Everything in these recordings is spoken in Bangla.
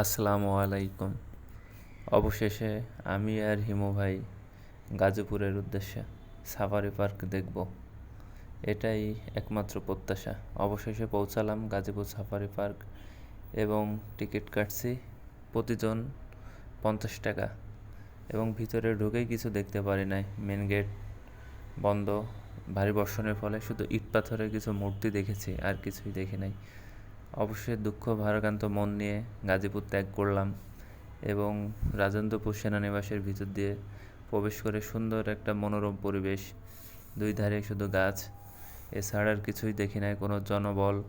আসসালামু আলাইকুম। অবশেষে আমি আর হিমু ভাই গাজীপুরের উদ্দেশ্যে সাফারি পার্ক দেখব। এটাই একমাত্র প্রত্যাশা। অবশেষে পৌঁছালাম গাজীপুর সাফারি পার্ক এবং টিকিট কাটছি প্রতিজন পঞ্চাশ টাকা এবং ভিতরে ঢুকেই কিছু দেখতে পারি নাই। মেন গেট বন্ধ, ভারী বর্ষণের ফলে শুধু ইট পাথরের কিছু মূর্তি দেখেছি, আর কিছুই দেখি নাই। অবশ্যই দুঃখ, ভারাক্রান্ত মন নিয়ে গাজীপুর ত্যাগ করলাম এবং রাজেন্দ্রপুর সেনানিবাসের ভিতর দিয়ে প্রবেশ করে সুন্দর একটা মনোরম পরিবেশ, দুই ধারে শুধু গাছ, এছাড়া আর কিছুই দেখি নাই। কোনো জনবল,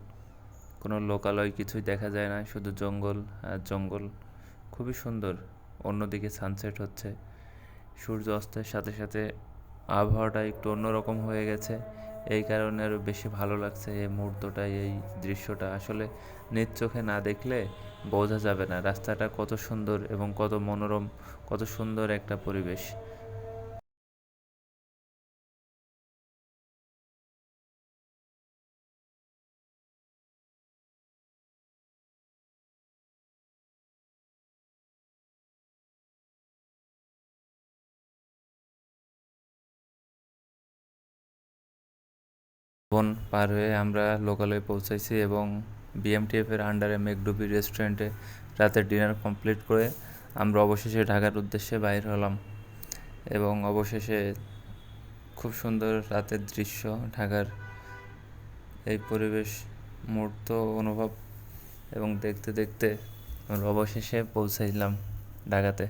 কোনো লোকালয় কিছুই দেখা যায় না, শুধু জঙ্গল আর জঙ্গল। খুবই সুন্দর, অন্যদিকে সানসেট হচ্ছে। সূর্য অস্তের সাথে সাথে আবহাওয়াটা একটু অন্যরকম হয়ে গেছে। এই কারণে আরও বেশি ভালো লাগছে এই মুহূর্তটা, এই দৃশ্যটা। আসলে নিজ চোখে না দেখলে বোঝা যাবে না। রাস্তাটা কত সুন্দর এবং কত মনোরম, কত সুন্দর একটা পরিবেশ। বন পার হয়ে আমরা লোকালয়ে পৌঁছাইছি এবং বিএমটিএফের আন্ডারে মেঘডুবি রেস্টুরেন্টে রাতের ডিনার কমপ্লিট করে আমরা অবশেষে ঢাকার উদ্দেশ্যে বাইর হলাম এবং অবশেষে খুব সুন্দর রাতের দৃশ্য, ঢাকার এই পরিবেশ, মুহূর্ত অনুভব এবং দেখতে দেখতে আমরা অবশেষে পৌঁছাইলাম ঢাকাতে।